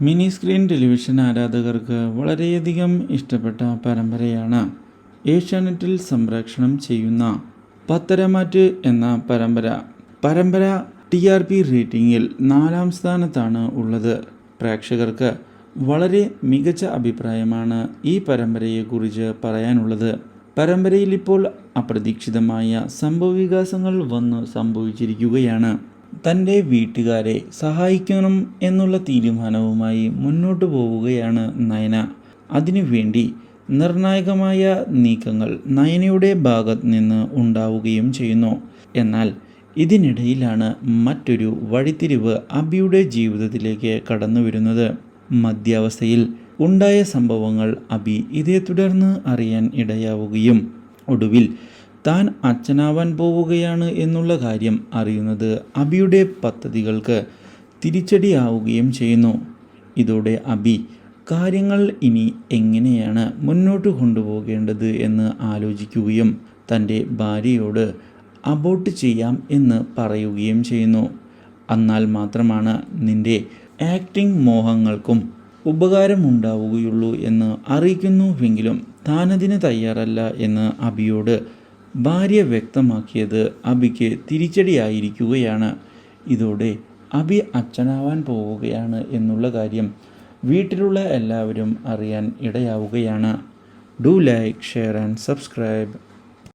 Mini screen television ആരാധകർക്ക് വളരെയധികം ഇഷ്ടപ്പെട്ട പരമ്പരയാണ് ഏഷ്യാനെറ്റിൽ സംപ്രേക്ഷണം ചെയ്യുന്ന പത്തരമാറ്റ് എന്ന പരമ്പര. പരമ്പര ടി ആർ പി റേറ്റിംഗിൽ നാലാം സ്ഥാനത്താണ് ഉള്ളത്. പ്രേക്ഷകർക്ക് വളരെ മികച്ച അഭിപ്രായമാണ് ഈ പരമ്പരയെക്കുറിച്ച് പറയാനുള്ളത്. പരമ്പരയിൽ ഇപ്പോൾ അപ്രതീക്ഷിതമായ സംഭവവികാസങ്ങൾ വന്ന് സംഭവിച്ചിരിക്കുകയാണ്. തന്റെ വീട്ടുകാരെ സഹായിക്കണം എന്നുള്ള തീരുമാനവുമായി മുന്നോട്ട് പോവുകയാണ് നയന. അതിനുവേണ്ടി നിർണായകമായ നീക്കങ്ങൾ നയനയുടെ ഭാഗത്ത് നിന്ന് ഉണ്ടാവുകയും ചെയ്യുന്നു. എന്നാൽ ഇതിനിടയിലാണ് മറ്റൊരു വഴിത്തിരിവ് അബിയുടെ ജീവിതത്തിലേക്ക് കടന്നു വരുന്നത് മധ്യാവസ്ഥയിൽ ഉണ്ടായ സംഭവങ്ങൾ അബി ഇതേ തുടർന്ന് അറിയാൻ ഇടയാവുകയും ഒടുവിൽ താൻ അച്ഛനാവാൻ പോവുകയാണ് എന്നുള്ള കാര്യം അറിയുന്നത് അബിയുടെ പദ്ധതികൾക്ക് തിരിച്ചടിയാവുകയും ചെയ്യുന്നു. ഇതോടെ അബി കാര്യങ്ങൾ ഇനി എങ്ങനെയാണ് മുന്നോട്ട് കൊണ്ടുപോകേണ്ടത് എന്ന് ആലോചിക്കുകയും തന്റെ ഭാര്യയോട് അബോട്ട് ചെയ്യാം എന്ന് പറയുകയും ചെയ്യുന്നു. എന്നാൽ മാത്രമാണ് നിന്റെ ആക്ടിംഗ് മോഹങ്ങൾക്കും ഉപകാരമുണ്ടാവുകയുള്ളൂ എന്ന് അറിയിക്കുന്നുവെങ്കിലും താനതിന് തയ്യാറല്ല എന്ന് അബിയോട് ഭാര്യ വ്യക്തമാക്കിയത് അബിക്ക് തിരിച്ചടിയായിരിക്കുകയാണ്. ഇതോടെ അബി അച്ഛനാവാൻ പോവുകയാണ് എന്നുള്ള കാര്യം വീട്ടിലുള്ള എല്ലാവരും അറിയാൻ ഇടയാവുകയാണ്. Do like share and subscribe.